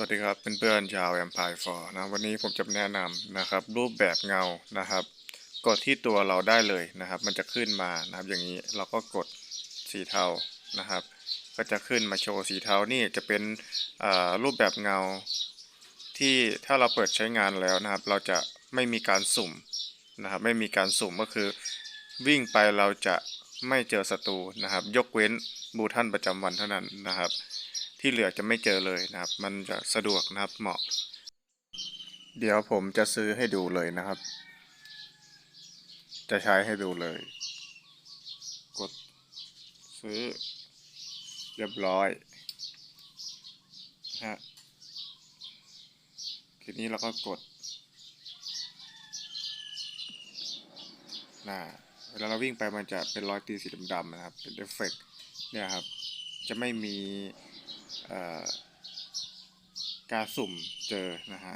สวัสดีครับเพื่อนๆชาวแอมพายฟอร์นะวันนี้ผมจะแนะนำนะครับ รูปแบบเงานะครับ กดที่ตัวเราได้เลยนะครับ มันจะขึ้นมานะครับ อย่างนี้เราก็กดสีเทานะครับ ก็จะขึ้นมาโชว์สีเทานี่จะเป็นอ่ารูปแบบเงา ที่ถ้าเราเปิดใช้งานแล้วนะครับ เราจะไม่มีการสุ่มนะครับ ไม่มีการสุ่มก็คือ วิ่งไปเราจะไม่เจอศัตรูนะครับ ยกเว้นบูท่านประจำวันเท่านั้นนะครับ ที่เหลือจะไม่เจอเลยนะครับ มันจะสะดวกนะครับเหมาะ เดี๋ยวผมจะซื้อให้ดูเลยนะครับ จะใช้ให้ดูเลย กดซื้อ เรียบร้อยฮะทีนี้เราก็กดน่าเวลาเราวิ่งไปมันจะเป็นรอยตีสีดำๆนะครับ เป็นเอฟเฟกต์เนี่ยครับ จะไม่มี การสุ่มเจอนะฮะ